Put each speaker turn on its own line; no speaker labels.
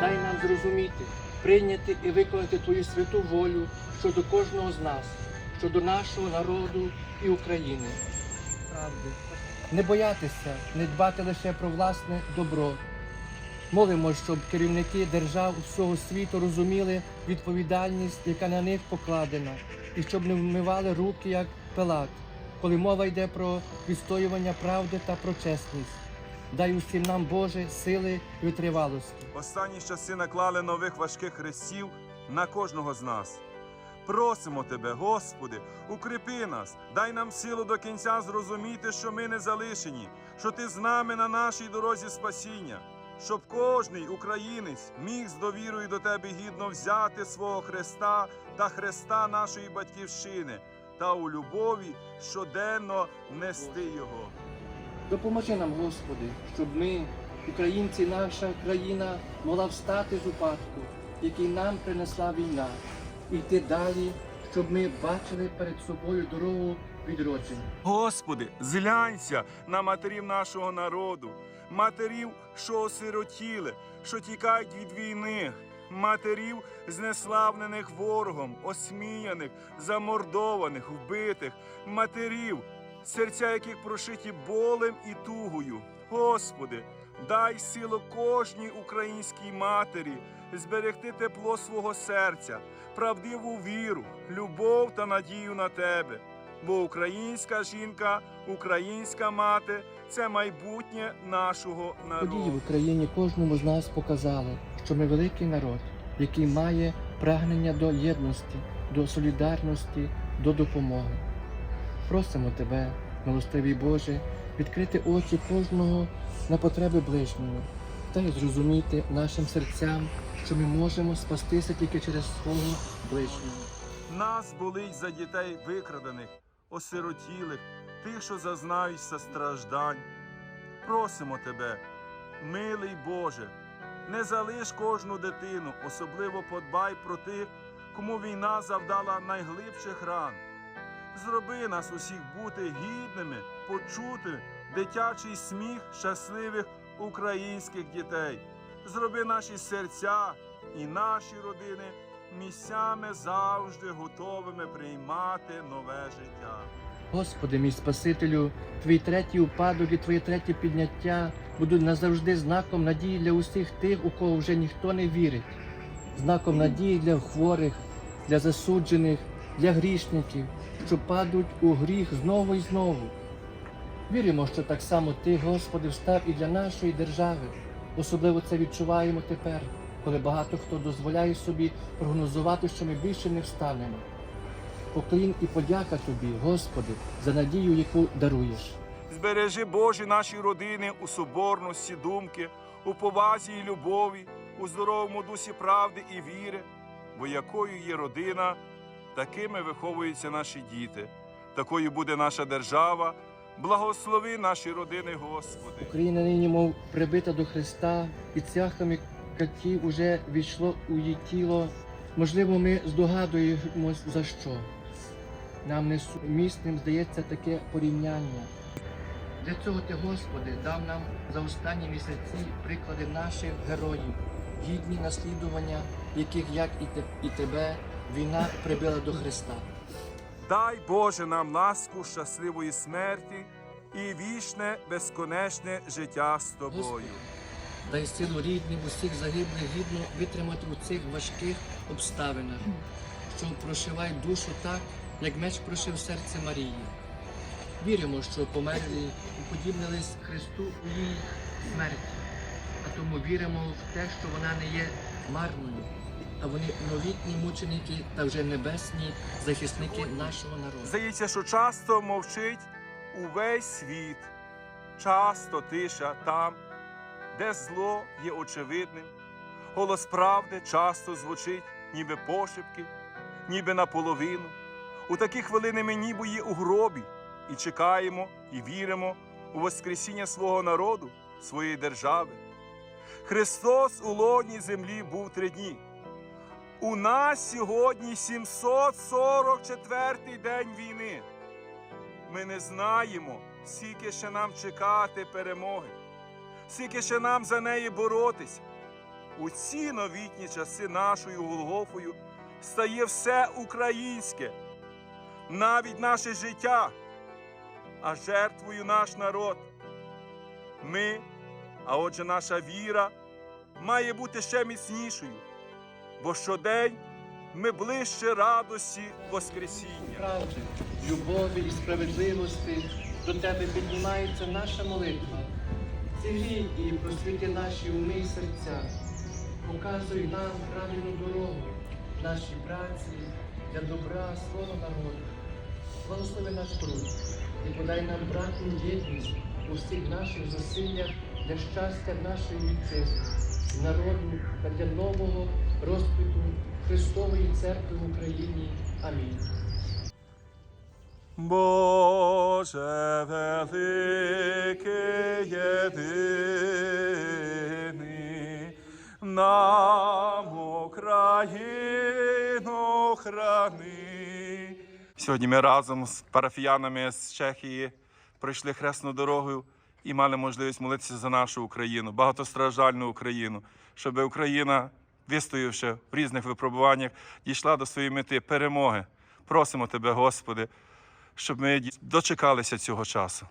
дай нам зрозуміти, прийняти і виконати Твою святу волю щодо кожного з нас, щодо нашого народу і України. Правди. Не боятися, не дбати лише про власне добро. Молимо, щоб керівники держав усього світу розуміли відповідальність, яка на них покладена, і щоб не вмивали руки, як пилат, коли мова йде про відстоювання правди та про чесність. Дай усім нам, Боже, сили і витривалості.
Останні часи наклали нових важких хрестів на кожного з нас. Просимо Тебе, Господи, укріпи нас, дай нам силу до кінця зрозуміти, що ми не залишені, що Ти з нами на нашій дорозі спасіння, щоб кожний українець міг з довірою до Тебе гідно взяти свого Христа та Христа нашої Батьківщини та у любові щоденно нести Його.
Допоможи нам, Господи, щоб ми, українці, наша країна, могла встати з упадку, який нам принесла війна, і йти далі, щоб ми бачили перед собою дорогу відродження.
Господи, зглянься на матерів нашого народу, матерів, що осиротіли, що тікають від війни, матерів, знеславнених ворогом, осміяних, замордованих, вбитих, матерів, серця яких прошиті болем і тугою. Господи, дай силу кожній українській матері зберегти тепло свого серця, правдиву віру, любов та надію на Тебе. Бо українська жінка, українська мати це майбутнє нашого
Події в. Україні кожному з нас показали, що ми великий народ, який має прагнення до єдності, до солідарності, до допомоги. Просимо Тебе, милостивий Боже, відкрити очі кожного на потреби ближнього та й зрозуміти нашим серцям, що ми можемо спастися тільки через свого ближнього.
Нас болить за дітей викрадених, осиротілих, тих, що зазнаються страждань. Просимо тебе, милий Боже, не залиш кожну дитину, особливо подбай про тих, кому війна завдала найглибших ран. Зроби нас усіх бути гідними, почути дитячий сміх щасливих українських дітей. Зроби наші серця і наші родини місцями завжди готовими приймати нове життя.
Господи, мій Спасителю, твій третій упадок і твоє третє підняття будуть назавжди знаком надії для усіх тих, у кого вже ніхто не вірить, знаком надії для хворих, для засуджених, для грішників, що падуть у гріх знову і знову. Віримо, що так само Ти, Господи, встав і для нашої держави. Особливо це відчуваємо тепер, коли багато хто дозволяє собі прогнозувати, що ми більше не встанемо. Поклін і подяка тобі, Господи, за надію, яку даруєш.
Збережи Боже наші родини у соборності думки, у повазі і любові, у здоровому дусі правди і віри, бо якою є родина, такими виховуються наші діти, такою буде наша держава. Благослови наші родини, Господи.
Україна нині, мов прибита до Христа, і цяхами катів уже війшло у її тіло. Можливо, ми здогадуємось за що. Нам несумісним здається таке порівняння. Для цього ти, Господи, дав нам за останні місяці приклади наших героїв, гідні наслідування, яких, як і, і тебе, війна прибила до Христа.
Дай Боже нам ласку щасливої смерті і вічне безконечне життя з тобою.
Дай силу рідним усіх загиблих гідно витримати у цих важких обставинах, що прошивають душу так, як меч прошив серце Марії. Віримо, що померлі уподібнились Христу у її смерті, а тому віримо в те, що вона не є марною, а вони новітні мученики та вже небесні захисники нашого народу.
Здається, що часто мовчить увесь світ, часто тиша там, де зло є очевидним. Голос правди часто звучить, ніби пошепки, ніби наполовину. У такі хвилини ми ніби є у гробі і чекаємо і віримо у Воскресіння свого народу, своєї держави. Христос у лоні землі був три дні. У нас сьогодні 744-й день війни. Ми не знаємо, скільки ще нам чекати перемоги, скільки ще нам за неї боротися. у ці новітні часи нашою Голгофою стає все українське, навіть наше життя, а жертвою наш народ. Ми, а отже, наша віра має бути ще міцнішою, бо щодень ми ближче радості Воскресіння.
правди, любові і справедливості до тебе піднімається наша молитва. Зігрій і просвіти наші уми і серця, показуй нам правильну дорогу, в нашій праці для добра свого народу. Благослови наш труд і подай нам братню єдність у всіх наших зусиллях для щастя нашої вітчизни, народу та для нового розквіту Христової церкви в Україні. Амінь.
Боже великий єдиний, нам Україну храни. Сьогодні ми разом з парафіянами з Чехії пройшли хресну дорогу і мали можливість молитися за нашу Україну, багатостраждальну Україну, щоб Україна, вистоявши в різних випробуваннях, дійшла до своєї мети перемоги. Просимо Тебе, Господи, щоб ми дочекалися цього часу.